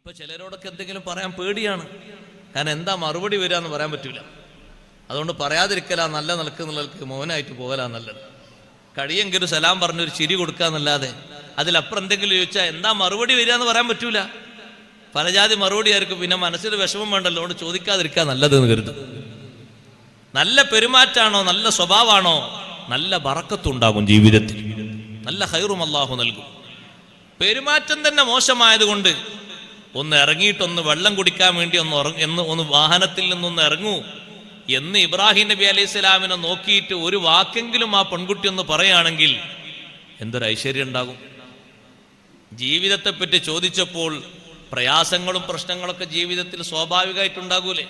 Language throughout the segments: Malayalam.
ഇപ്പൊ ചിലരോടൊക്കെ എന്തെങ്കിലും പറയാൻ പേടിയാണ്. കാരണം എന്താ മറുപടി വരിക എന്ന് പറയാൻ പറ്റൂല. അതുകൊണ്ട് പറയാതിരിക്കലാ നല്ല നിൽക്കുന്നുള്ളവർക്ക് മോനായിട്ട് പോകലാ നല്ലത്. കഴിയെങ്കിൽ സലാം പറഞ്ഞൊരു ചിരി കൊടുക്കാന്നല്ലാതെ അതിലപ്പുറം എന്തെങ്കിലും ചോദിച്ചാൽ എന്താ മറുപടി വരിക എന്ന് പറയാൻ പറ്റൂല. പലജാതി മറുപടി ആയിരിക്കും പിന്നെ മനസ്സിൽ വിഷമം വേണ്ടല്ലോ അതുകൊണ്ട് ചോദിക്കാതിരിക്കാൻ നല്ലത് എന്ന് കരുതും. നല്ല പെരുമാറ്റാണോ? നല്ല സ്വഭാവമാണോ? നല്ല വറക്കത്തുണ്ടാകും ജീവിതത്തിൽ. നല്ല ഹൈറും അള്ളാഹു നൽകും. പെരുമാറ്റം തന്നെ മോശമായതുകൊണ്ട് ഒന്ന് ഇറങ്ങിയിട്ടൊന്ന് വെള്ളം കുടിക്കാൻ വേണ്ടി ഒന്ന് ഉറങ്ങ എന്ന് ഒന്ന് വാഹനത്തിൽ നിന്നൊന്ന് ഇറങ്ങൂ. എന്ന് ഇബ്രാഹിം നബി അലൈഹി സ്വലാമിനെ നോക്കിയിട്ട് ഒരു വാക്കെങ്കിലും ആ പെൺകുട്ടി ഒന്ന് പറയുകയാണെങ്കിൽ എന്തൊരു ഐശ്വര്യം ഉണ്ടാകും. ജീവിതത്തെപ്പറ്റി ചോദിച്ചപ്പോൾ പ്രയാസങ്ങളും പ്രശ്നങ്ങളൊക്കെ ജീവിതത്തിൽ സ്വാഭാവികമായിട്ടുണ്ടാകൂലേ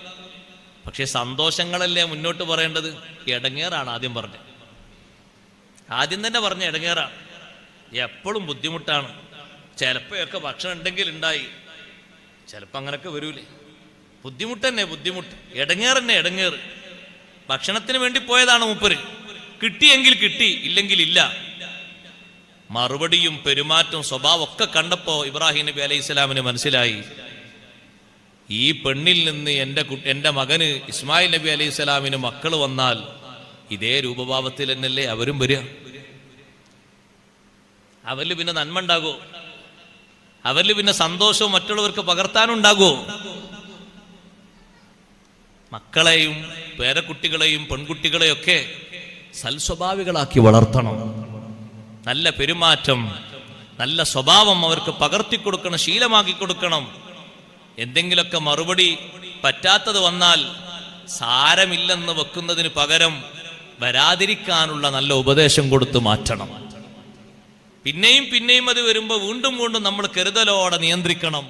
പക്ഷെ സന്തോഷങ്ങളല്ലേ മുന്നോട്ട് പറയേണ്ടത്? ഇടങ്ങേറാണ് ആദ്യം പറഞ്ഞത്. ആദ്യം തന്നെ പറഞ്ഞ ഇടങ്ങേറാണ് എപ്പോഴും ബുദ്ധിമുട്ടാണ്. ചിലപ്പോഴൊക്കെ ഭക്ഷണം ഉണ്ടെങ്കിൽ ഉണ്ടായി. ചിലപ്പോൾ അങ്ങനൊക്കെ വരൂലേ. ബുദ്ധിമുട്ട് തന്നെ ബുദ്ധിമുട്ട്. ഇടങ്ങേറ് തന്നെ ഇടങ്ങേറ് ഭക്ഷണത്തിന് വേണ്ടി പോയതാണ് മൂപ്പര്. കിട്ടിയെങ്കിൽ കിട്ടി ഇല്ലെങ്കിൽ ഇല്ല. മറുപടിയും പെരുമാറ്റവും സ്വഭാവം ഒക്കെ കണ്ടപ്പോ ഇബ്രാഹിം നബി അലൈഹി സ്വലാമിന് മനസ്സിലായി. ഈ പെണ്ണിൽ നിന്ന് എന്റെ എന്റെ മകന് ഇസ്മായിൽ നബി അലൈഹി സ്വലാമിന് മക്കൾ വന്നാൽ ഇതേ രൂപഭാവത്തിൽ തന്നെയല്ലേ അവരും വരിക? അവരിൽ പിന്നെ നന്മ ഉണ്ടാകോ അവരിൽ പിന്നെ സന്തോഷവും മറ്റുള്ളവർക്ക് പകർത്താനുണ്ടാകുമോ മക്കളെയും പേരക്കുട്ടികളെയും പെൺകുട്ടികളെയൊക്കെ സൽസ്വഭാവികളാക്കി വളർത്തണം. നല്ല പെരുമാറ്റം നല്ല സ്വഭാവം അവർക്ക് പകർത്തി കൊടുക്കണം ശീലമാക്കി കൊടുക്കണം എന്തെങ്കിലുമൊക്കെ മറുപടി പറ്റാത്തത് വന്നാൽ സാരമില്ലെന്ന് വെക്കുന്നതിന് പകരം വരാതിരിക്കാനുള്ള നല്ല ഉപദേശം കൊടുത്തു മാറ്റണം. പിന്നെയും പിന്നെയും അത് വരുമ്പോൾ വീണ്ടും വീണ്ടും നമ്മൾ കരുതലോടെ നിയന്ത്രിക്കണം.